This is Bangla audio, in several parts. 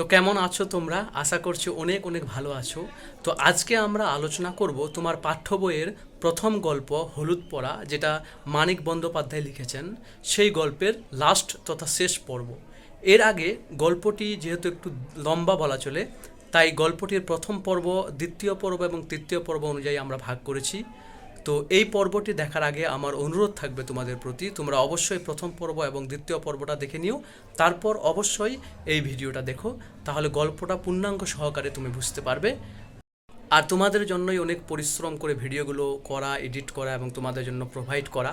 তো কেমন আছো তোমরা? আশা করছি অনেক অনেক ভালো আছো। তো আজকে আমরা আলোচনা করব তোমার পাঠ্য বইয়ের প্রথম গল্প হলুদ পড়া, যেটা মানিক বন্দ্যোপাধ্যায় লিখেছেন। সেই গল্পের লাস্ট তথা শেষ পর্ব। এর আগে গল্পটি যেহেতু একটু লম্বা বলা চলে, তাই গল্পটির প্রথম পর্ব, দ্বিতীয় পর্ব এবং তৃতীয় পর্ব অনুযায়ী আমরা ভাগ করেছি। তো এই পর্বটি দেখার আগে আমার অনুরোধ থাকবে তোমাদের প্রতি। তোমরা অবশ্যই প্রথম পর্ব এবং দ্বিতীয় পর্বটা দেখে নিও। তারপর অবশ্যই এই ভিডিওটা দেখো। তাহলে গল্পটা পূর্ণাঙ্গ সহকারে তুমি বুঝতে পারবে। আর তোমাদের জন্যই অনেক পরিশ্রম করে ভিডিওগুলো করা, এডিট করা এবং তোমাদের জন্য প্রোভাইড করা।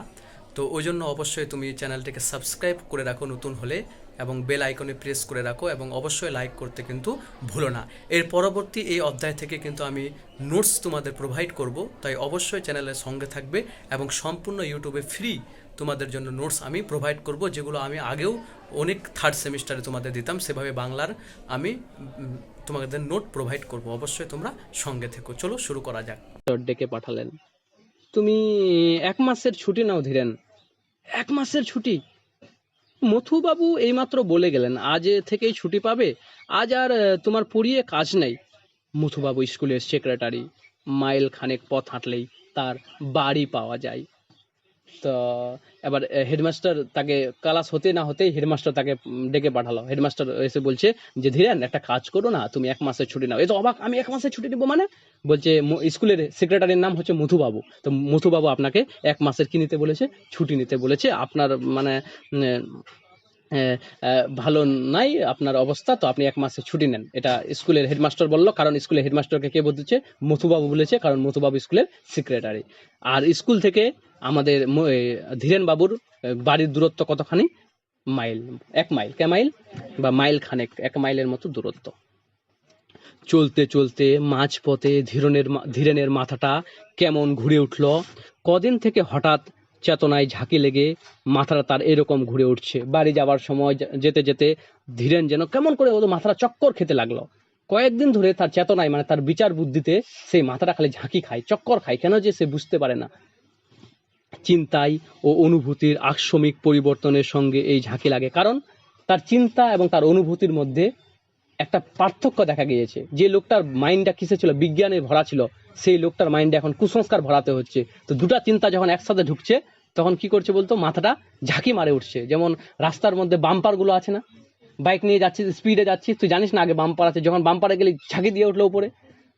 তো ওই জন্য অবশ্যই তুমি চ্যানেলটিকে সাবস্ক্রাইব করে রাখো নতুন হলে। এবং বেল আইকনে প্রেস করে রাখো এবং অবশ্যই লাইক করতে কিন্তু ভুলো না। এর পরবর্তী এই অধ্যায় থেকে কিন্তু আমি নোটস তোমাদের প্রোভাইড করব, তাই অবশ্যই চ্যানেলের সঙ্গে থাকবে এবং সম্পূর্ণ ইউটিউবে ফ্রি তোমাদের জন্য নোটস আমি প্রোভাইড করব, যেগুলো আমি আগেও অনেক থার্ড সেমিস্টারে তোমাদের দিতাম, সেভাবে বাংলার আমি তোমাদের নোট প্রোভাইড করব, অবশ্যই তোমরা সঙ্গে থেকো। চলো শুরু করা যাক। ডেকে পাঠালেন। তুমি এক মাসের ছুটি নাও ধীরেন। এক মাসের ছুটি? মথুবাবু এইমাত্র বলে গেলেন, আজ থেকেই ছুটি পাবে, আজ আর তোমার পড়িয়ে কাজ নেই। মথুবাবু স্কুলের সেক্রেটারি, মাইল খানেক পথ হাঁটলেই তার বাড়ি পাওয়া যায়। তো, এবার হেডমাস্টার তাকে ক্লাস হতে না হতেই হেডমাস্টার তাকে ডেকে পাঠালো। হেডমাস্টার এসে বলছে যে, ধীরেন, একটা কাজ করো না, তুমি এক মাসের ছুটি নাও। এই তো অবাক, আমি এক মাসের ছুটি নেব মানে? বলছে স্কুলের সেক্রেটারির নাম হচ্ছে মধুবাবু। তো মধুবাবু আপনাকে এক মাসের কি নিতে বলেছে? ছুটি নিতে বলেছে। আপনার মানে ভালো নাই, আপনার অবস্থা, তো আপনি এক মাসে ছুটি নেন। এটা স্কুলের হেডমাস্টার বলল, কারণ স্কুলের হেডমাস্টারকে কে বলতেছে মথুবাবু বলেছে, কারণ মথুবাবু স্কুলের সেক্রেটারি আর স্কুল থেকে আমাদের ধীরেন বাবুর বাড়ির দূরত্ব কতখানি? মাইল, এক মাইল। কে মাইল? বা মাইল খানেক, এক মাইলের মতো দূরত্ব। চলতে চলতে মাঝপথে ধীরনের ধীরেনের মাথাটা কেমন ঘুরে উঠল? কদিন থেকে হঠাৎ চেতনায় ঝাঁকি লেগে মাথাটা তার এরকম ঘুরে উঠছে। বাড়ি যাওয়ার সময় যেতে যেতে ধীরেন যেন কেমন করে ওদের মাথাটা চক্কর খেতে লাগল। কয়েকদিন ধরে তার চেতনায় মানে তার বিচার বুদ্ধিতে সেই মাথাটা খালি ঝাঁকি খায়, চক্কর খায়। কেন যে সে বুঝতে পারে না। চিন্তায় ও অনুভূতির আকস্মিক পরিবর্তনের সঙ্গে এই ঝাঁকি লাগে। কারণ তার চিন্তা এবং তার অনুভূতির মধ্যে একটা পার্থক্য দেখা গিয়েছে। যে লোকটার মাইন্ডটা কিসে ছিল? বিজ্ঞানে ভরা ছিল। সেই লোকটার মাইন্ডে এখন কুসংস্কার ভরাতে হচ্ছে। তো দুটা চিন্তা যখন একসাথে ঢুকছে, তখন কি করছে বলতো? মাথাটা ঝাঁকি মারে উঠছে। যেমন রাস্তার মধ্যে বাম্পারগুলো আছে না? বাইক নিয়ে যাচ্ছিস স্পিডে যাচ্ছিস, তুই জানিস না আগে বাম্পার আছে। যখন বাম্পারে গেলে, ঝাঁকি দিয়ে উঠল উপরে।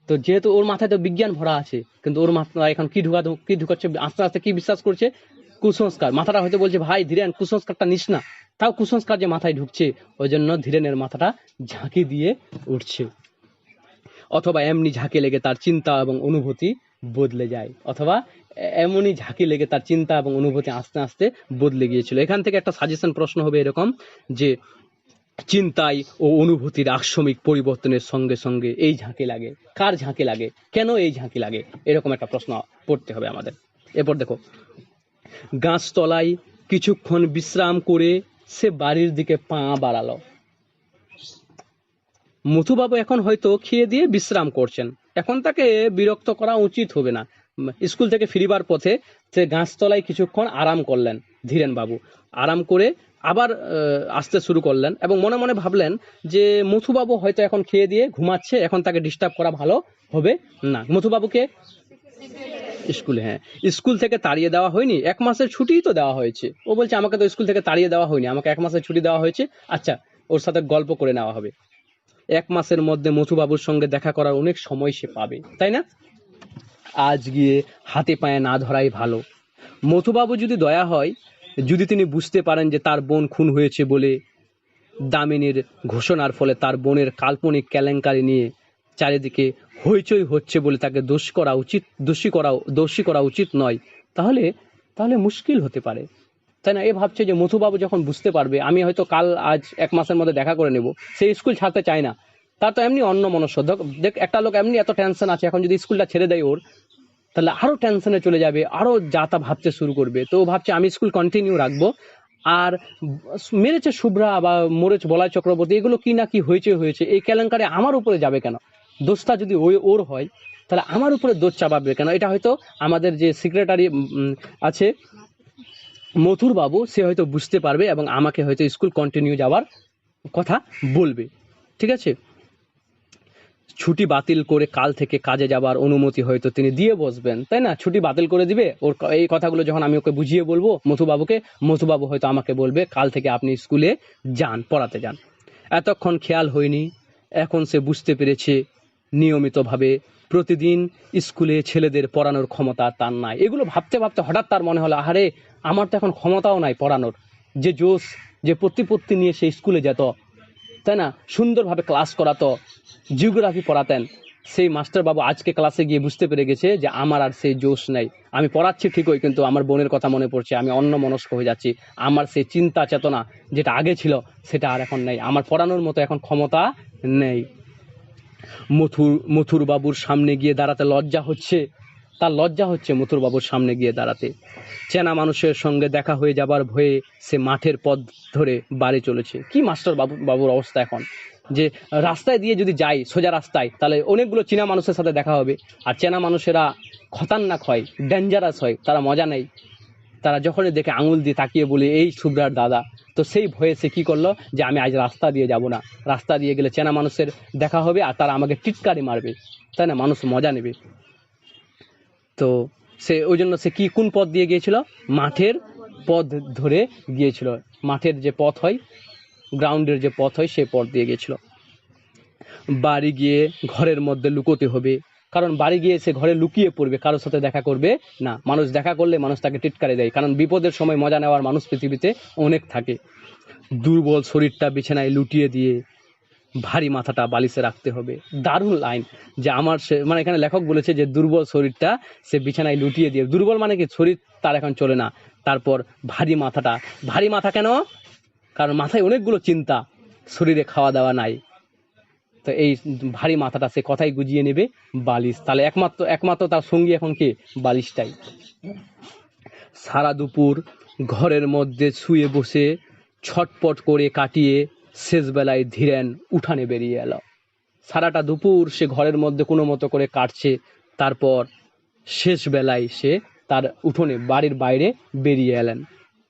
তো যেহেতু ওর মাথায় তো বিজ্ঞান ভরা আছে, কিন্তু ওর মাথা এখন কি ঢুকা কি ঢুকাচ্ছে, আস্তে আস্তে কি বিশ্বাস করছে? কুসংস্কার। মাথাটা হয়তো বলছে, ভাই, ধীরেন, কুসংস্কারটা নিস না। তাও কুসংস্কার যে মাথায় ঢুকছে ওই জন্য ধীরেনের মাথাটা ঝাঁকি দিয়ে উঠছে। অথবা এমনি ঝাঁকি লেগে তার চিন্তা এবং অনুভূতি বদলে যায়। অথবা এমনই ঝাঁকি লেগে তার চিন্তা এবং অনুভূতি আস্তে আস্তে বদলে গিয়েছিল। এখান থেকে একটা সাজেশন প্রশ্ন হবে এরকম যে চিন্তায় ও অনুভূতির আকস্মিক পরিবর্তনের সঙ্গে সঙ্গে এই ঝাঁকি লাগে। কার ঝাঁকি লাগে? কেন এই ঝাঁকি লাগে? এরকম একটা প্রশ্ন পড়তে হবে আমাদের। এরপর দেখো, গাছতলায় কিছুক্ষণ বিশ্রাম করে সে বাড়ির দিকে পা বাড়ালো। মথুবাবু এখন হয়তো খেয়ে দিয়ে বিশ্রাম করছেন। এখন তাকে বিরক্ত করা উচিত হবে না। স্কুল থেকে ফিরিবার পথে সে গাছতলায় কিছুক্ষণ আরাম করলেন ধীরেন বাবু। আরাম করে আবার আসতে শুরু করলেন এবং মনে মনে ভাবলেন যে মথুবাবু হয়তো এখন খেয়ে দিয়ে ঘুমাচ্ছে, এখন তাকে ডিস্টার্ব করা ভালো হবে না। মথুবাবুকে স্কুলে হ্যাঁ। স্কুল থেকে তাড়িয়ে দেওয়া হয়নি, এক মাসের ছুটিই তো দেওয়া হয়েছে। ও বলছে, আমাকে তো স্কুল থেকে তাড়িয়ে দেওয়া হয়নি, আমাকে এক মাসের ছুটি দেওয়া হয়েছে। আচ্ছা ওর সাথে গল্প করে নেওয়া হবে। এক মাসের মধ্যে মথুবাবুর সঙ্গে দেখা করার অনেক সময় সে পাবে, তাই না? আজ গিয়ে হাতে পায়ে না ধরাই ভালো। মথুবাবু যদি দয়া হয়, যদি তিনি বুঝতে পারেন যে তার বোন খুন হয়েছে বলে দামিনীর ঘোষণার ফলে তার বোনের কাল্পনিক কেলেঙ্কারি নিয়ে চারিদিকে হইচই হচ্ছে বলে তাকে দোষ করা উচিত, দোষী করা দোষী করা উচিত নয়। তাহলে তাহলে মুশকিল হতে পারে। তাই না? এ ভাবছে যে মথুবাবু যখন বুঝতে পারবে, আমি হয়তো কাল, আজ এক মাসের মধ্যে দেখা করে নেব। সে স্কুল ছাড়তে চায় না। তার তো এমনি অন্য মনস্য দেখ, একটা লোক এমনি এত টেনশন আছে, এখন যদি স্কুলটা ছেড়ে দেয় ওর, তাহলে আরও টেনশনে চলে যাবে আরও যা তা ভাবতে শুরু করবে। তো ভাবছে, আমি স্কুল কন্টিনিউ রাখব। আর মেরেছে শুভ্রা বা মরেছে বলাই চক্রবর্তী, এগুলো কি না কি হয়েছে হয়েছে, এই কেলেঙ্কারে আমার উপরে যাবে কেন? দোষটা যদি ওই ওর হয়, তাহলে আমার উপরে দোষ চাপাবে কেন? এটা হয়তো আমাদের যে সেক্রেটারি আছে মথুর বাবু সে হয়তো বুঝতে পারবে এবং আমাকে হয়তো স্কুল কন্টিনিউ যাওয়ার কথা বলবে। ঠিক আছে? ছুটি বাতিল করে কাল থেকে কাজে যাবার অনুমতি হয়তো তিনি দিয়ে বসবেন, তাই না? ছুটি বাতিল করে দিবে, ওর এই কথাগুলো যখন আমি ওকে বুঝিয়ে বলব মথুবাবুকে মথুবাবু হয়তো আমাকে বলবে, কাল থেকে আপনি স্কুলে যান, পড়াতে যান। এতক্ষণ খেয়াল হয়নি, এখন সে বুঝতে পেরেছে নিয়মিতভাবে প্রতিদিন স্কুলে ছেলেদের পড়ানোর ক্ষমতা তার নাই। এগুলো ভাবতে ভাবতে হঠাৎ তার মনে হলো, আহারে, আমার তো এখন ক্ষমতাও নাই পড়ানোর। যে জোশ, যে প্রতিপত্তি নিয়ে সে স্কুলে যেত, তাই না? সুন্দরভাবে ক্লাস করাতো, জিওগ্রাফি পড়াতেন। সেই মাস্টারবাবু আজকে ক্লাসে গিয়ে বুঝতে পেরে গেছে যে আমার আর সেই জোশ নেই। আমি পড়াচ্ছি ঠিকই, কিন্তু আমার বোনের কথা মনে পড়ছে, আমি অন্য মনস্ক হয়ে যাচ্ছি। আমার সেই চিন্তা চেতনা যেটা আগে ছিল, সেটা আর এখন নেই। আমার পড়ানোর মতো এখন ক্ষমতা নেই। মথুর মথুর বাবুর সামনে গিয়ে দাঁড়াতে লজ্জা হচ্ছে। তার লজ্জা হচ্ছে মথুর বাবুর সামনে গিয়ে দাঁড়াতে। চেনা মানুষের সঙ্গে দেখা হয়ে যাবার ভয়ে সে মাঠের পথ ধরে বাড়ি চলেছে। কি মাস্টার বাবু, বাবুর অবস্থা এখন? যে রাস্তায় দিয়ে যদি যাই, সোজা রাস্তায়, তাহলে অনেকগুলো চেনা মানুষের সাথে দেখা হবে। আর চেনা মানুষেরা খতারনাক হয় ডেঞ্জারাস হয়, তারা মজা নেই তারা যখনই দেখে আঙুল দিয়ে তাকিয়ে বলে, এই শুভ্রার দাদা। তো সেই ভয়ে সে কী করল যে, আমি আজ রাস্তা দিয়ে যাব না। রাস্তা দিয়ে গেলে চেনা মানুষের দেখা হবে আর তারা আমাকে টিটকারি মারবে। তাই না? মানুষ মজা নেবে। তো সে, ওই জন্য সে কি, কোন পথ দিয়ে গিয়েছিল? মাঠের পথ ধরে গিয়েছিল। মাঠের যে পথ হয়, গ্রাউন্ডের যে পথ হয় সেই পথ দিয়ে গিয়েছিল। বাড়ি গিয়ে ঘরের মধ্যে লুকোতে হবে। কারণ বাড়ি গিয়ে সে ঘরে লুকিয়ে পড়বে, কারোর সাথে দেখা করবে না। মানুষ দেখা করলে মানুষ তাকে টিটকারে দেয়, কারণ বিপদের সময় মজা নেওয়ার মানুষ পৃথিবীতে অনেক থাকে। দুর্বল শরীরটা বিছানায় লুটিয়ে দিয়ে ভারী মাথাটা বালিশে রাখতে হবে। দারুণ লাইন যে আমার সে মানে এখানে লেখক বলেছে যে দুর্বল শরীরটা সে বিছানায় লুটিয়ে দিয়ে, দুর্বল মানে কি? শরীর তার এখন চলে না। তারপর ভারী মাথাটা, ভারী মাথা কেন? কারণ মাথায় অনেকগুলো চিন্তা, শরীরে খাওয়া দাওয়া নাই। তো এই ভারী মাথাটা সে কথাই গুজিয়ে নেবে বালিশ। তাহলে একমাত্র একমাত্র তার সঙ্গী এখন কি? বালিশটাই। সারা দুপুর ঘরের মধ্যে শুয়ে বসে ছটপট করে কাটিয়ে শেষবেলায় ধীরেন উঠানে বেরিয়ে এলো। সারাটা দুপুর সে ঘরের মধ্যে কোনো মতো করে কাটছে, তারপর শেষ বেলায় সে তার উঠোনে বাড়ির বাইরে বেরিয়ে এলেন।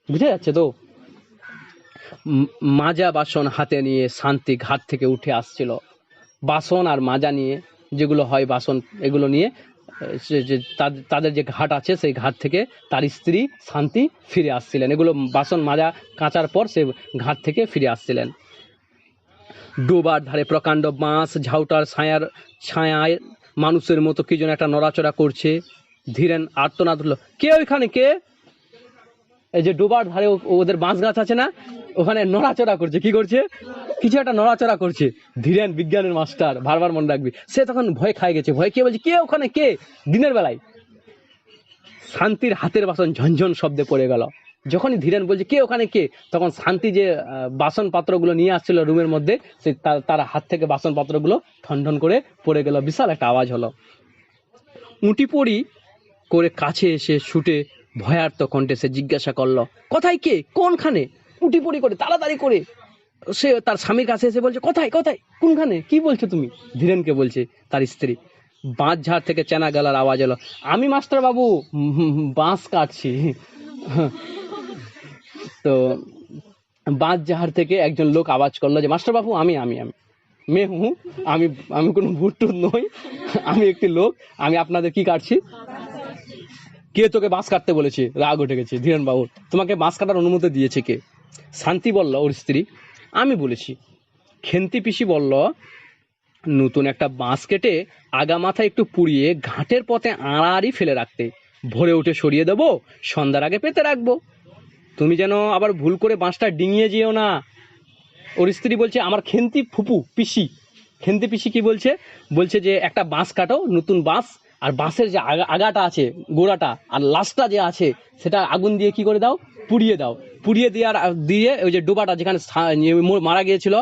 বুঝা যাচ্ছে তো? মাজা বাসন হাতে নিয়ে শান্তি ঘাট থেকে উঠে আসছিল। বাসন আর মাজা নিয়ে যেগুলো হয় বাসন, এগুলো নিয়ে তাদের যে ঘাট আছে, সেই ঘাট থেকে তার স্ত্রী শান্তি ফিরে আসছিলেন। এগুলো বাসন মাজা কাচার পর সে ঘাট থেকে ফিরে আসছিলেন। ডোবার ধারে প্রকাণ্ড বাঁশ, ঝাউটার ছায়ার ছায়ায় মানুষের মতো কি যেন একটা নড়াচড়া করছে। ধীরেন আর্তনাদ হলো, কে ওইখানে, কে? এই যে ডোবার ধারে ওদের বাঁশ গাছ আছে না, ওখানে নড়াচড়া করছে। কি করছে? কিছু একটা নড়াচড়া করছে। ধীরেন বিজ্ঞানের মাস্টার, বারবার মনে রাখবি। সে তখন ভয় খাই গেছে, ভয় কে বলছে, কে ওখানে? কে? দিনের বেলায়। শান্তির হাতের বাসন ঝনঝন শব্দে পড়ে গেল। যখনই ধীরেন বলছে, কে ওখানে? কে? তখন শান্তি যে বাসন পাত্রগুলো নিয়ে আসছিল রুমের মধ্যে সে তার হাত থেকে বাসন পাত্রগুলো ঠন করে পড়ে গেল। বিশাল একটা আওয়াজ হলো। উঁটি পড়ি করে কাছে এসে ছুটে ভয়ার্ত কণ্ঠে সে জিজ্ঞাসা করল, কোথায় কে? কোনখানে? উঁটি পড়ি করে, তাড়াতাড়ি করে। সে তার স্বামীর কাছে এসে বলছে কোথায় কোথায়? কোনখানে? কি বলছো তুমি? ধীরেনকে বলছে তার স্ত্রী। বাঁশ ঝাড় থেকে চেনা গলার আওয়াজ এলো আমি মাস্টার বাবু হুম, হুম, হুম, বাঁশ কাটছি। তো বাঁশ ঝাড় থেকে একজন লোক আওয়াজ করল যে মাস্টার বাবু আমি আমি আমি মে হুঁ আমি আমি কোনো ভুট্টু নই আমি একটি লোক আমি আপনাদের কি কাটছি? কে তোকে বাঁশ কাটতে বলেছে? রাগ উঠে গেছে ধীরেন বাবুর তোমাকে বাঁশ কাটার অনুমতি দিয়েছে কে? শান্তি বলল ওর স্ত্রী। আমি বলেছি, খেন্তি পিসি বলল, নতুন একটা বাঁশ কেটে আগা মাথা একটু পুড়িয়ে ঘাটের পথে আড়াআড়ি ফেলে রাখতে, ভোরে উঠে সরিয়ে দেবো, সন্ধ্যার আগে পেতে রাখব। তুমি যেন আবার ভুল করে বাঁশটা ডিঙিয়ে যেও না। ওর স্ত্রী বলছে, আমার খেন্তি ফুপু, পিসি। খেন্তি পিসি কি বলছে? বলছে যে, একটা বাঁশ কাটো, নতুন বাঁশ, আর বাঁশের যে আগা আগাটা আছে, গোড়াটা, আর লাস্টটা যে আছে, সেটা আগুন দিয়ে কি করে দাও? পুড়িয়ে দাও। পুড়িয়ে দেওয়ার, দিয়ে ওই যে ডোবাটা যেখানে ইয়ে মারা গিয়েছিল,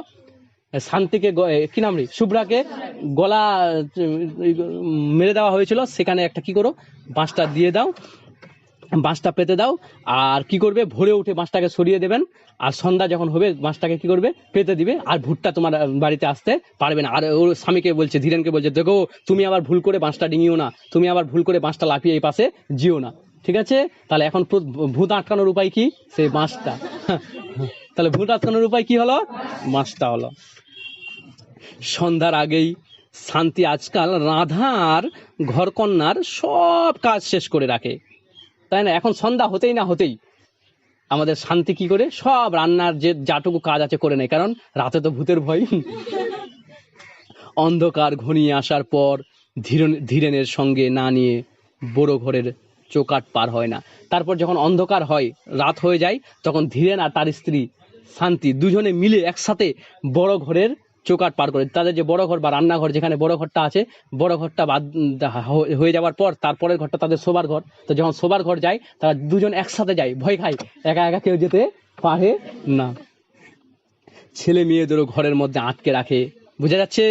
শান্তিকে কি নাম রে? শুভ্রাকে গলা মেরে দেওয়া হয়েছিল। সেখানে একটা কি করো? বাঁশটা দিয়ে দাও। বাঁশটা পেতে দাও। আর কি করবে? ভোরে উঠে বাঁশটাকে সরিয়ে দেবেন। আর সন্ধ্যা যখন হবে, বাঁশটাকে কি করবে? পেতে দিবে। আর ভুট্টা তোমার বাড়িতে আসতে পারবে না। আর ওর স্বামীকে বলছে, ধীরেনকে বলছে, দেখো, তুমি আবার ভুল করে বাঁশটা ডিঙিও না। তুমি আবার ভুল করে বাঁশটা লাফিয়ে এই পাশে জিও না। ঠিক আছে? তাহলে এখন ভূত আটকানোর উপায় কি? সেই বাঁশটা। তাহলে ভূত আটকানোর উপায় কি হলো? বাঁশটা হলো। সন্ধ্যার আগেই শান্তি আজকাল রাধার ঘরকন্যার সব কাজ শেষ করে রাখে। তাই না? এখন সন্ধ্যা হতেই না হতেই আমাদের শান্তি কি করে? সব রান্নার যে যাটুকু কাজ আছে করে নেয়। কারণ রাতে তো ভূতের ভয়। অন্ধকার ঘনিয়ে আসার পর ধীরেন ধীরেনের সঙ্গে না নিয়ে বড় ঘরের চৌকাট পার হয় না। তারপর যখন অন্ধকার হয়, রাত হয়ে যায়, তখন ধীরেন আর তার স্ত্রী শান্তি দুজনে মিলে একসাথে বড় ঘরের চৌকাট পার করে। তাদের যে বড় ঘর বা রান্নাঘর, যেখানে বড় ঘরটা আছে, বড় ঘরটা বাদ হয়ে যাওয়ার পর তারপরের ঘরটা তাদের শোবার ঘর। তো যখন শোবার ঘর যায়, তারা দুজন একসাথে যায়, ভয় খায়, একা একা কেউ যেতে পারে না। ছেলে মেয়েদেরও ঘরের মধ্যে আটকে রাখে। বোঝা যাচ্ছে,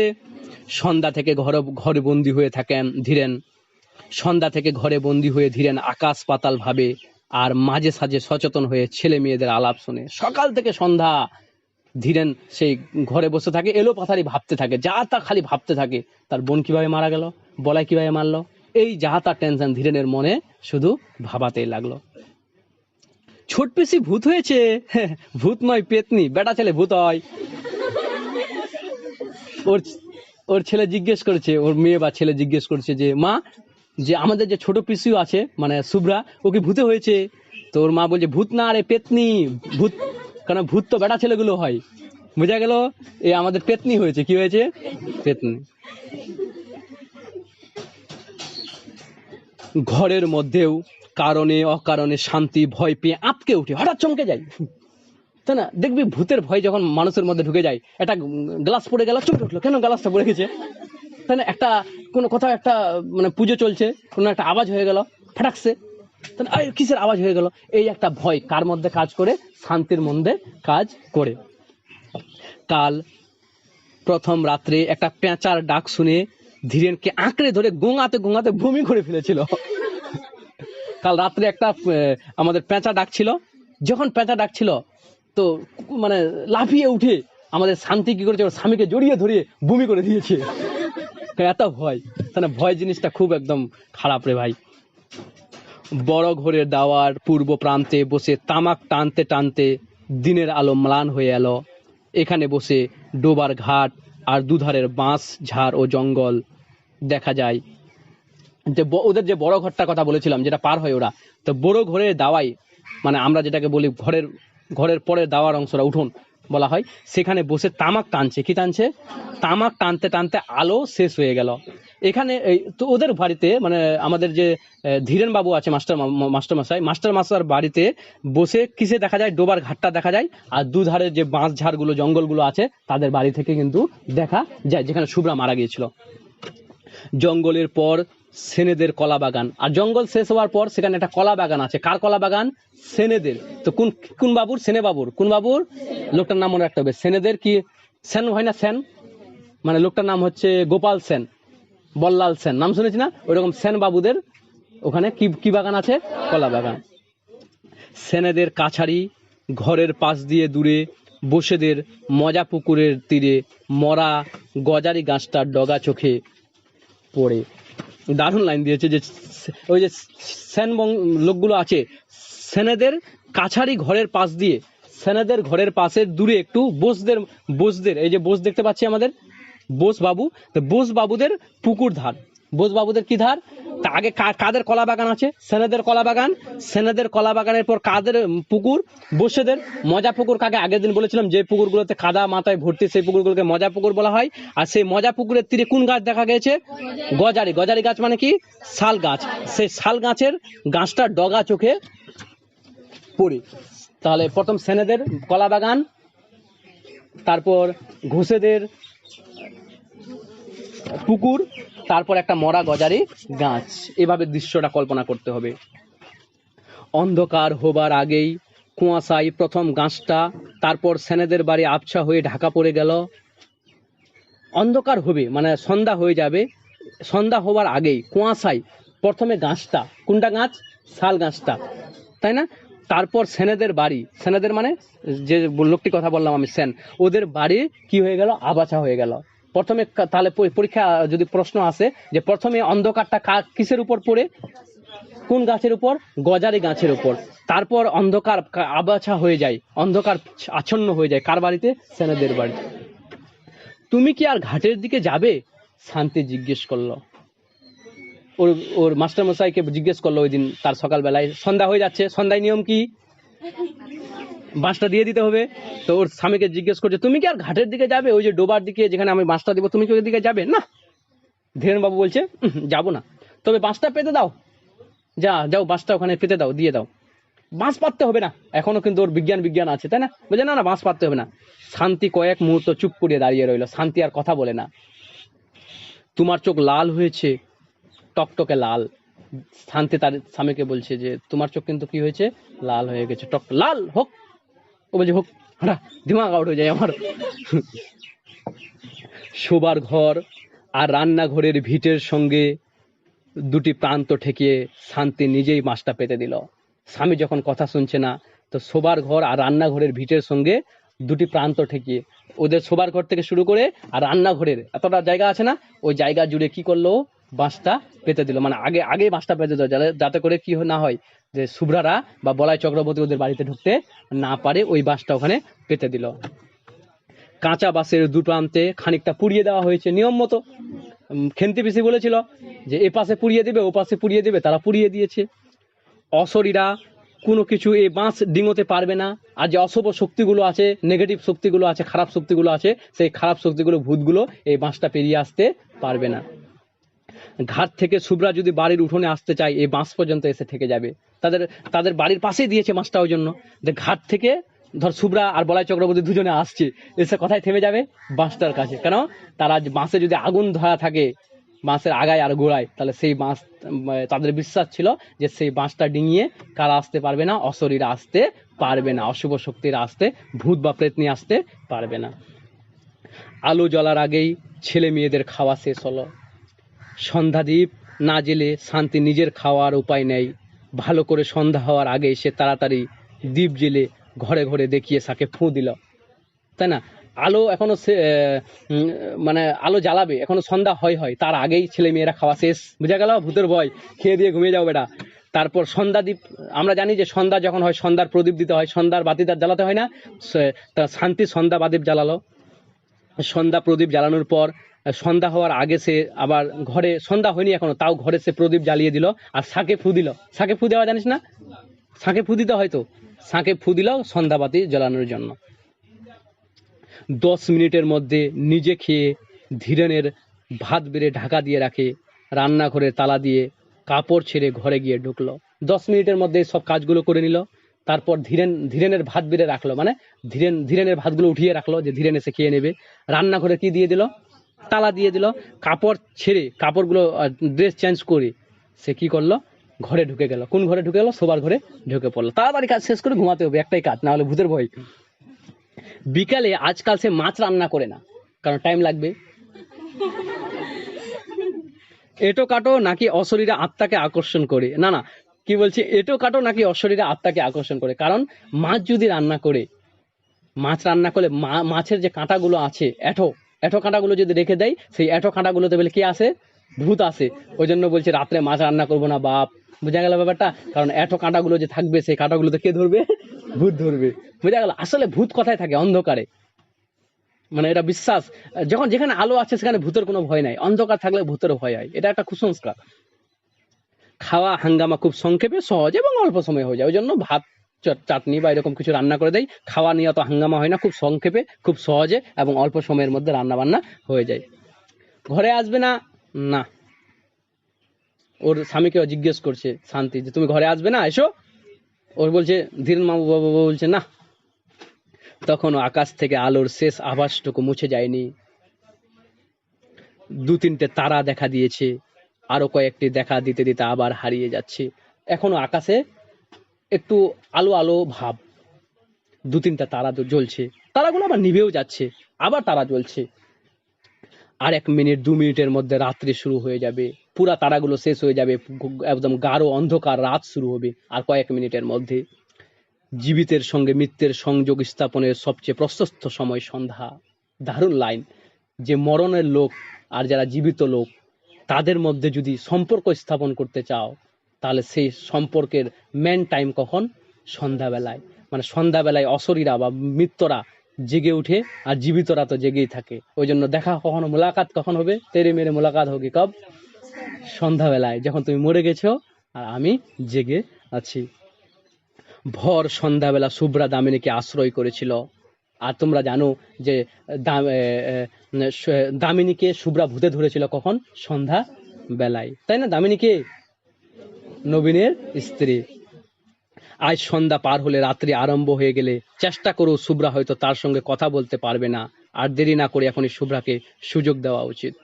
সন্ধ্যা থেকে ঘর, ঘরে বন্দি হয়ে থাকেন ধীরেন। সন্ধ্যা থেকে ঘরে বন্দি হয়ে ধীরেন আকাশ পাতাল ভাবে, আর মাঝে সাঝে সচেতন হয়ে ছেলে মেয়েদের আলাপ শুনে। সকাল থেকে সন্ধ্যা ধীরেন সেই ঘরে বসে থাকে, এলো পাথারি ভাবতে থাকে, যা তা খালি ভাবতে থাকে। তার বোন কীভাবে মারা গেল? বলাই কীভাবে মারলো? এই যা তার টেনশন ধীরেনের মনে শুধু ভাবাতেই লাগল। ছোট পিসি ভূত হয়েছে? ভূত নয়, পেতনি। বেটা ছেলে ভূত হয়। ওর ওর ছেলে জিজ্ঞেস করেছে, ওর মেয়ে বা ছেলে জিজ্ঞেস করছে যে, মা যে আমাদের যে ছোট পিসিও আছে মানে শুভ্রা ও কি ভূতে হয়েছে? তো ওর মা বলছে, ভূত না আরে পেতনি, ভূত। কারণ ভূত তো বেটা ছেলেগুলো হয়। বোঝা গেল, এ আমাদের পেতনি হয়েছে। কি হয়েছে? পেতনি। ঘরের মধ্যেও কারণে, অকারণে শান্তি, ভয় পেয়ে আটকে উঠে, হঠাৎ চমকে যায়। তাই না? দেখবি, ভূতের ভয় যখন মানুষের মধ্যে ঢুকে যায়, একটা গ্লাস পড়ে গেল, চমকে উঠল। কেন গ্লাসটা পড়ে গেছে? না একটা কোনো কোথাও একটা মানে পুজো চলছে কোনো একটা আওয়াজ হয়ে গেল ফাটাকছে। না, আরে কিসের আওয়াজ হয়ে গেল? এই একটা ভয় কার মধ্যে কাজ করে? শান্তির মধ্যে কাজ করে। কাল প্রথম রাত্রে একটা পেঁচার ডাক শুনে ধীরেনকে আঁকড়ে ধরে গোঙাতে গোঙাতে বমি করে ফেলেছিল। কাল রাত্রে একটা আমাদের পেঁচা ডাকছিল যখন পেঁচা ডাকছিল তো মানে লাফিয়ে উঠে আমাদের শান্তি কি করেছে? ওর স্বামীকে জড়িয়ে ধরিয়ে বমি করে দিয়েছে। এত ভয়। তাহলে ভয় জিনিসটা খুব একদম খারাপ রে ভাই। বড় ঘরের দাওয়ার পূর্ব প্রান্তে বসে তামাক টানতে টানতে দিনের আলো ম্লান হয়ে এলো। এখানে বসে ডোবার ঘাট আর দুধারের বাঁশ, ঝাড় ও জঙ্গল দেখা যায়। যে ওদের যে বড় ঘরটার কথা বলেছিলাম, যেটা পার হয় ওরা, তো বড় ঘরের দাওয়াই মানে আমরা যেটাকে বলি ঘরের ঘরের পরের দাওয়ার অংশটা, উঠোন বলা হয়, সেখানে বসে তামাক টানছে। কি টানছে? তামাক টানতে টানতে আলো শেষ হয়ে গেল। এখানে তো ওদের বাড়িতে মানে আমাদের যে ধীরেন বাবু আছে, মাস্টার মা- মাস্টার মশাই মাস্টার মাস্টার বাড়িতে বসে কিসে দেখা যায়? ডোবার ঘাটটা দেখা যায়। আর দুধারে যে বাঁশ ঝাড়গুলো, জঙ্গলগুলো আছে, তাদের বাড়ি থেকে কিন্তু দেখা যায়, যেখানে শুভ্রা মারা গিয়েছিল। জঙ্গলের পর সেনেদের কলা বাগান। আর জঙ্গল শেষ হওয়ার পর সেখানে একটা কলা বাগান আছে। কার কলা বাগান? সেনেদের। তো কোন কোন বাবুর? সেনে বাবুর কোন বাবুর? লোকটার নাম মনে রাখতে হবে। সেনেদের কি সেন হয় না সেন? মানে লোকটার নাম হচ্ছে গোপাল সেন। বল্লাল সেন। নাম শুনেছি না? ওইরকম সেন বাবুদের ওখানে কি কি বাগান আছে? কলা বাগান। সেনেদের কাছারি ঘরের পাশ দিয়ে দূরে বসেদের মজা পুকুরের তীরে মরা গজারি গাছটার ডগা চোখে পড়ে। দারুণ লাইন দিয়েছে যে ওই যে সেন বং- লোকগুলো আছে, সেনেদের কাছারি ঘরের পাশ দিয়ে, সেনেদের ঘরের পাশের দূরে একটু বোসদের বোসদের, এই যে বোস দেখতে পাচ্ছি আমাদের? বোস বাবু, তো বোস বাবুদের পুকুর ধার। বোস বাবুদের কি ধার? তা আগে কাদের কলা বাগান আছে? সেনেদের কলা বাগান সেনেদের কলা বাগানের পর কাদের পুকুর? বসেদের। মজা পুকুর কাকে আগের দিন বলেছিলাম, যে পুকুরগুলোতে কাদা মাথায় ভর্তি, সেই পুকুরগুলোকে মজা পুকুর বলা হয়। আর সেই মজা পুকুরের তীরে কোন গাছ দেখা গেছে গজারি। গজারি গাছ মানে কি? শাল গাছ। সেই শাল গাছের গাছটার ডগা চোখে পড়ি। তাহলে প্রথম সেনেদের কলা বাগান তারপর ঘুষেদের পুকুর তারপর একটা মরা গজারি গাছ। এভাবে দৃশ্যটা কল্পনা করতে হবে। অন্ধকার হবার আগেই কুয়াশায় প্রথম গাছটা, তারপর সেনেদের বাড়ি আবছা হয়ে ঢাকা পড়ে গেল। অন্ধকার হবে মানে সন্ধ্যা হয়ে যাবে। সন্ধ্যা হবার আগেই কুয়াশায় প্রথমে গাছটা, কোনটা গাছ? শাল গাছটা, তাই না? তারপর সেনেদের বাড়ি। সেনেদের মানে যে লোকটি কথা বললাম আমি, সেন। ওদের বাড়ি কি হয়ে গেল? আবাছা হয়ে গেল। প্রথমে তাহলে পরীক্ষা যদি প্রশ্ন আসে যে প্রথমে অন্ধকারটা কিসের উপর পড়ে? কোন গাছের উপর? গজারি গাছের উপর। তারপর অন্ধকার আবাছা হয়ে যায়, অন্ধকার আচ্ছন্ন হয়ে যায় কার বাড়িতে? সেনেদের বাড়িতে। তুমি কি আর ঘাটের দিকে যাবে? শান্তি জিজ্ঞেস করল। ওর ওর মাস্টারমশাইকে জিজ্ঞেস করল ওই দিন তার সকালবেলায়, সন্ধ্যা হয়ে যাচ্ছে, সন্ধ্যায় নিয়ম কি? বাঁশটা দিয়ে দিতে হবে। তো ওর স্বামীকে জিজ্ঞেস করছে তুমি কি আর ঘাটের দিকে যাবে? ওই যে ডোবার দিকে যেখানে আমি বাঁশটা দিব তুমি কি ওই দিকে যাবে? না। ধীরেন বাবু বলছে "উম, যাব না। তবে বাঁশটা পেতে দাও। যা যাও বাঁশটা ওখানে পেতে দাও দিয়ে দাও। বাঁশ পাততে হবে না। এখনও কিন্তু ওর বিজ্ঞান বিজ্ঞান আছে তাই না? বলছে না না বাঁশ পাততে হবে না। শান্তি কয়েক মুহূর্ত চুপ করিয়ে দাঁড়িয়ে রইল। শান্তি আর কথা বলে না। তোমার চোখ লাল হয়েছে টকটকে লাল। শান্তি তার স্বামীকে বলছে যে তোমার চোখ কিন্তু কি হয়েছে? লাল হয়ে গেছে টক লাল হোক। বলছে, হোক, হাঁটা, দিমাগ আউট হয়ে যায় আমার। শোবার ঘর আর রান্নাঘরের ভিটের সঙ্গে দুটি প্রান্ত ঠেকিয়ে শান্তি নিজেই মাছটা পেতে দিল। স্বামী যখন কথা শুনছে না, তো শোবার ঘর আর রান্নাঘরের ভিটের সঙ্গে দুটি প্রান্ত ঠেকিয়ে ওদের শোবার ঘর থেকে শুরু করে আর রান্নাঘরের, এতটা জায়গা আছে না, ওই জায়গা জুড়ে কি করল? বাঁশটা পেতে দিল। মানে আগে আগে বাঁশটা পেতে দিল যাতে- করে কি না হয় যে শুভ্রারা বা বলাই চক্রবর্তী ওদের বাড়িতে ঢুকতে না পারে, ওই বাঁশটা ওখানে পেতে দিল। কাঁচা বাঁশের দু প্রান্তে খানিকটা পুড়িয়ে দেওয়া হয়েছে নিয়ম মতো। খেন্তি পিসি বলেছিল যে এ পাশে পুড়িয়ে দেবে, ও পাশে পুড়িয়ে দেবে, তারা পুড়িয়ে দিয়েছে। অশরীরা কোনো কিছু এই বাঁশ ডিঙোতে পারবে না। আর যে অশুভ শক্তিগুলো আছে নেগেটিভ শক্তিগুলো আছে, খারাপ শক্তিগুলো আছে, সেই খারাপ শক্তিগুলো, ভূতগুলো এই বাঁশটা পেরিয়ে আসতে পারবে না। ঘাট থেকে শুভ্রা যদি বাড়ির উঠোনে আসতে চায়, এই বাঁশ পর্যন্ত এসে থেকে যাবে। তাদের তাদের বাড়ির পাশেই দিয়েছে মাছটা ওই জন্য। যে ঘাট থেকে ধর শুভ্রা আর বলাই চক্রবর্তী দুজনে আসছে, এসে কথায় থেমে যাবে বাঁশটার কাছে। কেন? তারা বাঁশে যদি আগুন ধরা থাকে, বাঁশের আগায় আর গোড়ায়, তাহলে সেই বাঁশ, তাদের বিশ্বাস ছিল যে সেই বাঁশটা ডিঙিয়ে কারা আসতে পারবে না অশরীরা আসতে পারবে না, অশুভ শক্তিরা আসতে, ভূত বা প্রেত নিয়ে আসতে পারবে না। আলো জ্বলার আগেই ছেলে মেয়েদের খাওয়া শেষ হলো। সন্ধ্যাদীপ না জেলে শান্তি নিজের খাওয়ার উপায় নেই। ভালো করে সন্ধ্যা হওয়ার আগে সে তাড়াতাড়ি দ্বীপ জেলে ঘরে ঘরে দেখিয়ে সাকে ফুঁ দিল। তাই না? আলো এখনও সে- মানে আলো জ্বালাবে, এখনও সন্ধ্যা হয় হয় তার আগেই ছেলে মেয়েরা খাওয়া শেষ। বুঝা গেল? ভূতের ভয়। খেয়ে দিয়ে ঘুমিয়ে যাও বেটা। তারপর সন্ধ্যা দ্বীপ, আমরা জানি যে সন্ধ্যা যখন হয়, সন্ধ্যার প্রদীপ দিতে হয়, সন্ধ্যার বাতিদার জ্বালাতে হয় না। তা শান্তি সন্ধ্যা বাদীপ জ্বালালো। সন্ধ্যা প্রদীপ জ্বালানোর পর সন্ধ্যা হওয়ার আগে সে আবার ঘরে, সন্ধ্যা হয়নি এখনও, তাও ঘরে সে প্রদীপ জ্বালিয়ে দিল আর শাকে ফু দিল। শাকে ফু দেওয়া জানিস না? শাকে ফু দিতে হয়তো শাকে ফু দিল সন্ধ্যাবাতি জ্বালানোর জন্য। দশ মিনিটের মধ্যে নিজে খেয়ে ধীরেনের ভাত বেড়ে ঢাকা দিয়ে রাখে রান্নাঘরে তালা দিয়ে কাপড় ছেড়ে ঘরে গিয়ে ঢুকলো। দশ মিনিটের মধ্যে সব কাজগুলো করে নিল, তারপর ধীরেন, ধীরেনের ভাত বেড়ে রাখল। মানে ধীরেন, ধীরেনের ভাতগুলো উঠিয়ে রাখল যে ধীরেন এসে খেয়ে নেবে। রান্নাঘরে কি দিয়ে দিল? তালা দিয়ে দিল, কাপড় ছেড়ে, কাপড়গুলো ড্রেস চেঞ্জ করে সে কি করল? ঘরে ঢুকে গেল। কোন ঘরে ঢুকে গেল? সবার ঘরে ঢুকে পড়ল। তাড়াতাড়ি কাজ শেষ করে ঘুমাতে হবে, একটাই কাজ, না হলে ভূতের ভয়। বিকালে আজকাল সে মাছ রান্না করে না, কারণ টাইম লাগবে। এটো কাটো নাকি অশরীরে আত্মাকে আকর্ষণ করে? না না, কি বলছি, এটো কাটো নাকি অশরীরে আত্মাকে আকর্ষণ করে? কারণ মাছ যদি রান্না করে, মাছ রান্না করলে মাছের যে কাঁটাগুলো আছে এঠো এঠো কাঁটাগুলো যদি রেখে দেয়, সেই এঠো কাঁটাগুলোতে বলে কি আসে ভূত আসে ওই জন্য বলছে, রাত্রে মাছ রান্না করব না, বাপ। বোঝা গেল ব্যাপারটা? কারণ এঠো কাঁটাগুলো যে থাকবে, সেই কাঁটাগুলোতে কে ধরবে? ভূত ধরবে। বোঝা গেল? আসলে ভূত কোথায় থাকে অন্ধকারে। মানে এটা বিশ্বাস। যখন যেখানে আলো আছে, সেখানে ভূতের কোনো ভয় নাই। অন্ধকার থাকলে ভূতের ভয় হয়। এটা একটা কুসংস্কার। খাওয়া, হাঙ্গামা খুব সংক্ষেপে সহজ এবং অল্প সময় হয়ে যায়। ওই জন্য ভাত চাটনি বা এরকম কিছু রান্না করে দেয় খাওয়া নিয়ে অত হাঙ্গামা হয় না, খুব সংক্ষেপে, খুব সহজে এবং অল্প সময়ের মধ্যে রান্না বান্না হয়ে যায়। ঘরে আসবে না? না। ওর স্বামীকে জিজ্ঞেস করছে শান্তি, যে তুমি ঘরে আসবে না? এসো। ওর বলছে ধীরেন মামু বাবু বলছে, না। তখনও আকাশ থেকে আলোর শেষ আভাসটুকু মুছে যায়নি। দু তিনটে তারা দেখা দিয়েছে, আরও কয়েকটি দেখা দিতে দিতে আবার হারিয়ে যাচ্ছে। এখনও আকাশে একটু আলো আলো ভাব। দু তিনটা তারা জ্বলছে। তারাগুলো আবার নিভেও যাচ্ছে। আবার তারা জ্বলছে। আর এক মিনিট, দু মিনিটের মধ্যে রাত্রি শুরু হয়ে যাবে। পুরা তারাগুলো শেষ হয়ে যাবে। একদম গাঢ় অন্ধকার রাত শুরু হবে আর কয়েক মিনিটের মধ্যে। জীবিতের সঙ্গে মৃত্যের সংযোগ স্থাপনের সবচেয়ে প্রশস্ত সময় সন্ধ্যা। দারুণ লাইন। যে মরণের লোক আর যারা জীবিত লোক, তাদের মধ্যে যদি সম্পর্ক স্থাপন করতে চাও তাহলে সেই সম্পর্কের মেন টাইম কখন? সন্ধ্যাবেলায়। মানে সন্ধ্যাবেলায় অশরীরা বা মৃত্যরা জেগে উঠে আর জীবিতরা তো জেগেই থাকে। ওই জন্য দেখা কখনো মোলাকাত কখন হবে? তেরে মেরে মোলাকাত হবে কব। সন্ধ্যাবেলায় যখন তুমি মরে গেছো আর আমি জেগে আছি। ভর সন্ধ্যাবেলা শুভ্রা দামিনীকে আশ্রয় করেছিল। আর তোমরা জানো যে দা- এ, এ, স- দামিনীকে শুভ্রা ভূতে ধরেছিল কখন? সন্ধ্যা বেলায় তাই না দামিনীকে? নবীনের স্ত্রী। আজ সন্ধ্যা পার হলে রাত্রি আরম্ভ হয়ে গেলে চেষ্টা করো শুভ্রা হয়তো তার সঙ্গে কথা বলতে পারবে না, আর দেরি না করে এখনই শুভ্রাকে সুযোগ দেওয়া উচিত।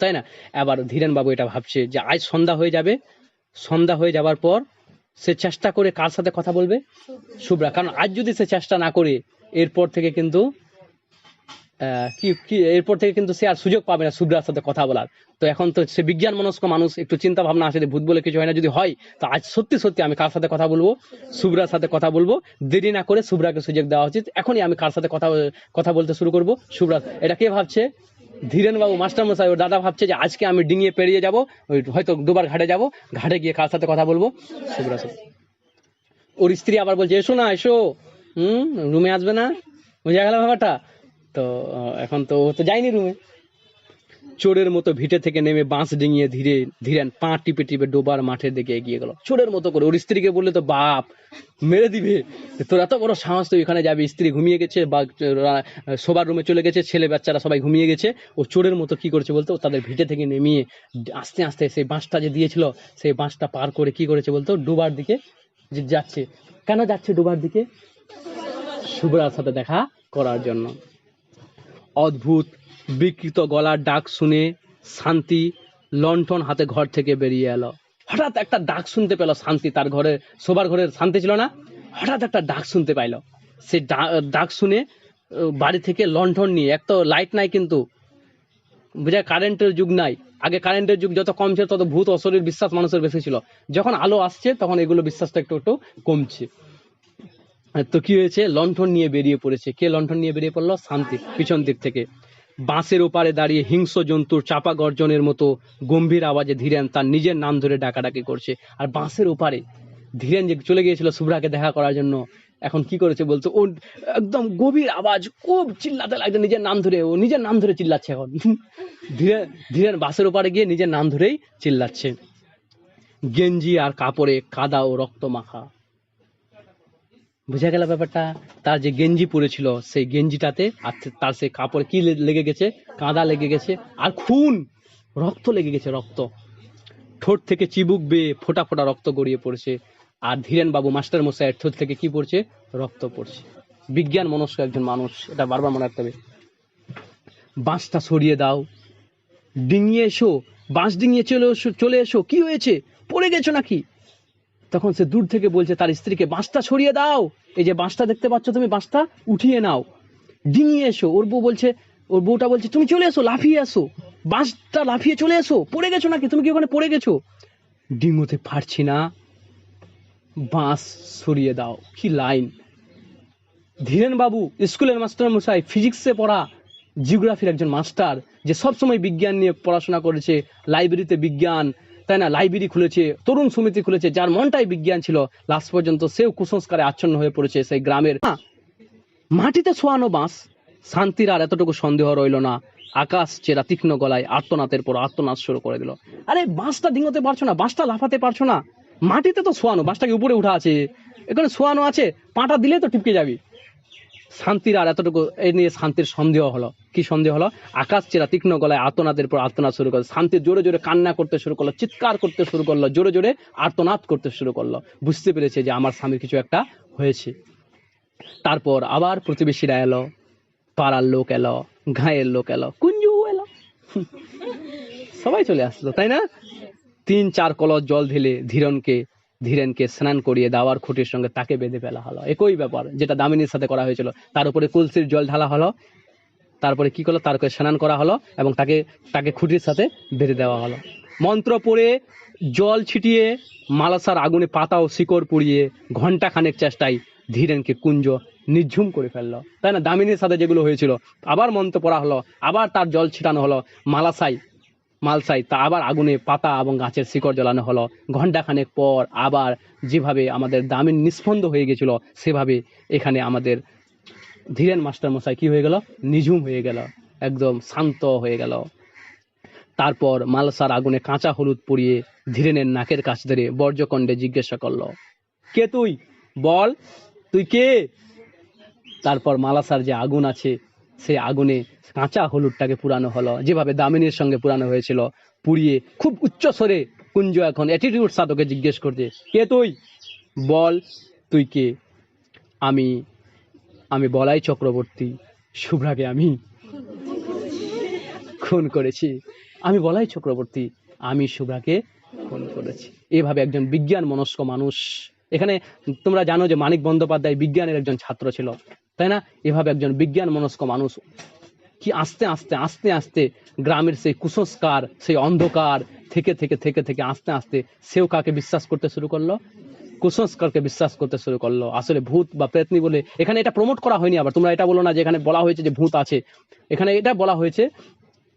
তাই না? এবার ধীরেন বাবু এটা ভাবছে যে আজ সন্ধ্যা হয়ে যাবে। সন্ধ্যা হয়ে যাওয়ার পর সে চেষ্টা করে কার সাথে কথা বলবে? শুভ্রা কারণ আজ যদি সে চেষ্টা না করে, এরপর থেকে কিন্তু কি কি, এরপর থেকে কিন্তু সে আর সুযোগ পাবে না শুভ্রার সাথে কথা বলার। তো এখন তো সে বিজ্ঞান মনস্ক মানুষ, একটু চিন্তা ভাবনা আসে ভূত বলে কিছু হয় না, যদি হয়, তো আজ সত্যি সত্যি আমি কার সাথে কথা বলব? শুভ্রার সাথে কথা বলব। দেরি না করে শুভ্রাকে সুযোগ দেওয়া উচিত। এখনই আমি কার সাথে কথা কথা বলতে শুরু করব? শুভ্রা এটা কে ভাবছে? ধীরেন বাবু মাস্টার মশাই ওর দাদা ভাবছে যে আজকে আমি ডিঙিয়ে পেরিয়ে যাব হয়তো দুবার ঘাটে যাব, ঘাটে গিয়ে কার সাথে কথা বলব? শুভ্রার সাথে। ওর স্ত্রী আবার বলছে, এসো না, এসো। হুম, রুমে আসবে না? বুঝা গেল ব্যাপারটা? তো এখন তো ও তো যায়নি রুমে চোরের মতো ভিটে থেকে নেমে বাঁশ ডিঙিয়ে ধীরে, ধীরেন পা টিপে টিপে ডোবার মাঠের দিকে এগিয়ে গেল। চোরের মতো করে, ওর স্ত্রীকে বললে তো, বাপ, মেরে দিবে। তোর এত বড় সাহস, তুই এখানে যাবি? স্ত্রী ঘুমিয়ে গেছে বা, রা- শোবার রুমে চলে গেছে, ছেলে বাচ্চারা সবাই ঘুমিয়ে গেছে। ও চোরের মতো কি করছে বলতো? তাদের ভিটে থেকে নেমিয়ে আস্তে আস্তে সেই বাঁশটা যে দিয়েছিল, সেই বাঁশটা পার করে কি করেছে বলতো? ডোবার দিকে যে যাচ্ছে। কেন যাচ্ছে ডোবার দিকে? শুভ্রার সাথে দেখা করার জন্য। অদ্ভুত, বিকৃত গলার ডাক শুনে শান্তি লণ্ঠন হাতে ঘর থেকে বেরিয়ে এলো। হঠাৎ একটা ডাক শুনতে পেল শান্তি, তার ঘরে, শোবার ঘরের শান্তি ছিল না? হঠাৎ একটা ডাক শুনতে পাইলো। সে ডাক শুনে বাড়ি থেকে লণ্ঠন নিয়ে, এক তো লাইট নাই কিন্তু, বুঝা কারেন্টের যুগ নাই। আগে কারেন্টের যুগ যত কম ছিল, তত ভূত, অশরীর, বিশ্বাস মানুষের বেশি ছিল। যখন আলো আসছে, তখন এগুলো বিশ্বাসটা একটু একটু কমছে। তো কি হয়েছে? লণ্ঠন নিয়ে বেরিয়ে পড়েছে। কে লণ্ঠন নিয়ে বেরিয়ে পড়ল? শান্তি, পিছন দিক থেকে। বাঁশের ওপারে দাঁড়িয়ে হিংস্র জন্তুর চাপা গর্জনের মতো গম্ভীর আওয়াজে ধীরেন তার নিজের নাম ধরে ডাকাডাকি করছে। আর বাঁশের ওপারে ধীরেন যে চলে গিয়েছিল শুভ্রাকে দেখা করার জন্য, এখন কি করেছে বলতো? ও একদম গভীর আওয়াজ, খুব চিল্লাতে লাগছে নিজের নাম ধরে। ও নিজের নাম ধরে চিল্লাচ্ছে এখন। ধীরে ধীরেন বাঁশের ওপারে গিয়ে নিজের নাম ধরেই চিল্লাচ্ছে। গেঞ্জি আর কাপড়ে কাদা ও রক্ত মাখা। বুঝা গেল ব্যাপারটা? তার যে গেঞ্জি পরেছিল, সেই গেঞ্জিটাতে আর তার সেই কাপড় কি লেগে গেছে? কাঁদা লেগে গেছে। আর খুন! রক্ত লেগে গেছে, রক্ত। ঠোঁট থেকে চিবুক বেয়ে ফোটা ফোটা রক্ত গড়িয়ে পড়ছে। আর ধীরেন বাবু মাস্টার মশাইয়ের ঠোঁট থেকে কি পড়ছে? রক্ত পড়ছে। বিজ্ঞান মনস্ক একজন মানুষ, এটা বারবার মনে রাখতে হবে। বাঁশটা সরিয়ে দাও। ডিঙিয়ে এসো। বাঁশ ডিঙিয়ে চলে এসো চলে এসো। কি হয়েছে? পড়ে গেছো নাকি? তখন সে দূর থেকে বলছে, তার স্ত্রীকে বাঁশটা সরিয়ে দাও। এই যে বাঁশটা দেখতে পাচ্ছ তুমি, বাঁশটা উঠিয়ে নাও। ডিঙিয়ে এসো। ওর বউ বলছে, ওর বউটা বলছে, তুমি চলে এসো, লাফিয়ে এসো। বাঁশটা লাফিয়ে চলে এসো। পড়ে গেছো নাকি? তুমি কি ওখানে পড়ে গেছো? ডিঙোতে পারছি না। বাঁশ সরিয়ে দাও। কি লাইন। ধীরেন বাবু, স্কুলের মাস্টার মশাই ফিজিক্সে পড়া, জিওগ্রাফির একজন মাস্টার, যে সব সময় বিজ্ঞান নিয়ে পড়াশোনা করেছে, লাইব্রেরিতে বিজ্ঞান তাই না লাইব্রেরি খুলেছে, তরুণ সমিতি খুলেছে, যার মনটাই বিজ্ঞান ছিল। লাস্ট পর্যন্ত সেও কুসংস্কারে আচ্ছন্ন হয়ে পড়েছে সেই গ্রামের। মাটিতে শোয়ানো বাঁশ, শান্তির আর এতটুকু সন্দেহ রইল না। আকাশ চেরা তীক্ষ্ণ গলায় আর্তনাথের পর আর্তনাদ শুরু করে দিল। আরে, বাঁশটা ডিঙোতে পারছ না, বাঁশটা লাফাতে পারছ না? মাটিতে তো শোয়ানো, বাঁশটাকে উপরে উঠা আছে। এখানে শোয়ানো আছে, পাটা দিলে তো টিপকে যাবি। শান্তির আর এতটুকু, এই নিয়ে শান্তির সন্দেহ হলো। কি সন্দেহ হলো? আকাশ চেরা তীক্ষ্ণ গলায় আর্তনাদের পর আর্তনাদ শুরু করল। শান্তি জোরে জোরে কান্না করতে শুরু করল, চিৎকার করতে শুরু করল, জোরে জোরে আর্তনাদ করতে শুরু করল। বুঝতে পেরেছে যে আমার স্বামীর কিছু একটা হয়েছে। তারপর আবার প্রতিবেশীরা এলো, পাড়ার লোক এলো, গাঁয়ের লোক এলো, কুঞ্জু এলো। সবাই চলে আসলো, তাই না? তিন চার কলস জল ঢেলে ধীরনকে ধীরেনকে স্নান করিয়ে দাওয়ার খুঁটির সঙ্গে তাকে বেঁধে ফেলা হলো। একই ব্যাপার যেটা দামিনীর সাথে করা হয়েছিল। তার উপরে কলসির জল ঢালা হলো তারপরে কি করল? তারপরে স্নান করা হলো এবং তাকে তাকে খুঁটির সাথে বেঁধে দেওয়া হলো। মন্ত্র পড়ে জল ছিটিয়ে মালাসার আগুনে পাতা ও শিকড় পুড়িয়ে ঘণ্টা খানেক চেষ্টায় ধীরেনকে কুঞ্জ নিঝুম করে ফেলল। তাই না? দামিনীর সাথে যেগুলো হয়েছিল, আবার মন্ত্র পড়া হলো, আবার তার জল ছিটানো হলো, মালাসাই, মালসাই, তা আবার আগুনে পাতা এবং গাছের শিকড় জ্বালানো হলো। ঘন্টাখানেক পর আবার যেভাবে আমাদের দামিন নিস্পন্দ হয়ে গেছিল, সেভাবে এখানে আমাদের ধীরেন মাস্টার মশাই, কি হয়ে গেল? নিঝুম হয়ে গেল, একদম শান্ত হয়ে গেল। তারপর মালসার আগুনে কাঁচা হলুদ পুড়িয়ে ধীরেনের নাকের কাছ ধরে বর্জ্যকণ্ডে জিজ্ঞাসা করল, কে তুই? বল, তুই কে? তারপর মালাসার যে আগুন আছে সেই আগুনে কাঁচা হলুদটাকে পুরানো হলো, যেভাবে দামিনীর সঙ্গে পুরানো হয়েছিল, পুড়িয়ে খুব উচ্চ স্বরে কুঞ্জ এখন অ্যাটিটিউড সাধকে জিজ্ঞেস করছে, কে তুই? বল, তুই কে? আমি আমি বলাই চক্রবর্তী, শুভ্রাকে আমি খুন করেছি। আমি বলাই চক্রবর্তী, আমি শুভ্রাকে খুন করেছি। এভাবে একজন বিজ্ঞান মনস্ক মানুষ, এখানে তোমরা জানো যে মানিক বন্দ্যোপাধ্যায় বিজ্ঞানের একজন ছাত্র ছিল, তাই না? এভাবে একজন বিজ্ঞান মনস্ক মানুষ কি আস্তে আস্তে আস্তে আস্তে গ্রামের সেই কুসংস্কার, সেই অন্ধকার থেকে থেকে থেকে থেকে আস্তে আস্তে সেও কাকে বিশ্বাস করতে শুরু করল? কুসংস্কারকে বিশ্বাস করতে শুরু করল। আসলে ভূত বা প্রেতনি বলে এখানে এটা প্রমোট করা হয়নি আবার। তোমরা এটা বলো না যে এখানে বলা হয়েছে যে ভূত আছে। এখানে এটা বলা হয়েছে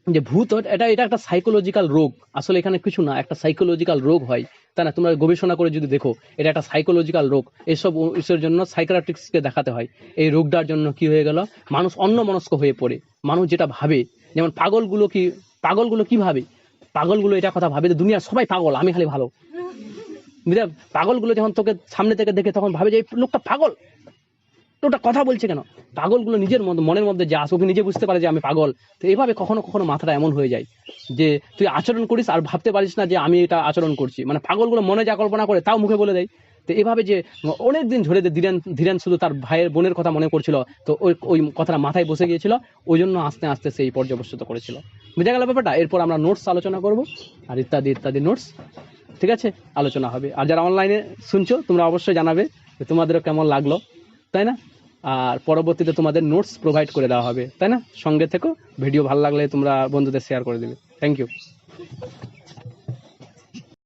যে ভূত এটা এটা একটা সাইকোলজিক্যাল রোগ। আসলে এখানে কিছু না, একটা সাইকোলজিক্যাল রোগ হয়। তাই না, তোমরা গবেষণা করে যদি দেখো, এটা একটা সাইকোলজিক্যাল রোগ। এসব ইসের জন্য সাইকাট্রিক্সকে দেখাতে হয়। এই রোগটার জন্য কি হয়ে গেল? মানুষ অন্য মনস্ক হয়ে পড়ে। মানুষ যেটা ভাবে, যেমন পাগলগুলো কি পাগলগুলো কি ভাবে? পাগলগুলো এটা কথা ভাবে যে, দুনিয়ার সবাই পাগল, আমি খালি ভালো। বুঝলে পাগলগুলো যখন তোকে সামনে থেকে দেখে তখন ভাবে যে এই লোকটা পাগল। লোকটা কথা বলছে কেন? পাগলগুলো নিজের মনের মধ্যে যে আসে, ওকে নিজে বুঝতে পারে যে আমি পাগল। তো এভাবে কখনো কখনো মাথাটা এমন হয়ে যায় যে তুই আচরণ করিস আর ভাবতে পারিস না যে আমি এটা আচরণ করছি। মানে পাগলগুলো মনে যা কল্পনা করে তাও মুখে বলে দেয়। তো এভাবে যে অনেক দিন ধরে যে ধীরেন ধীরেন শুধু তার ভাইয়ের বোনের কথা মনে করছিল তো ওই ওই কথাটা মাথায় বসে গিয়েছিল, ওই জন্য আস্তে আস্তে সেই পর্যবস্ত করেছিল। বুঝে গেল ব্যাপারটা? এরপর আমরা নোটস আলোচনা করব, আর ইত্যাদি ইত্যাদি নোটস ঠিক আছে? আলোচনা হবে। আর যারা অনলাইনে শুনছো, তোমরা অবশ্যই জানাবে তোমাদেরও কেমন লাগল, তাই না? আর পরবর্তীতে তোমাদের নোটস প্রোভাইড করে দেওয়া হবে, তাই না? সঙ্গে থেকো ভিডিও ভালো লাগলে তোমরা বন্ধুদের শেয়ার করে দেবে। Thank you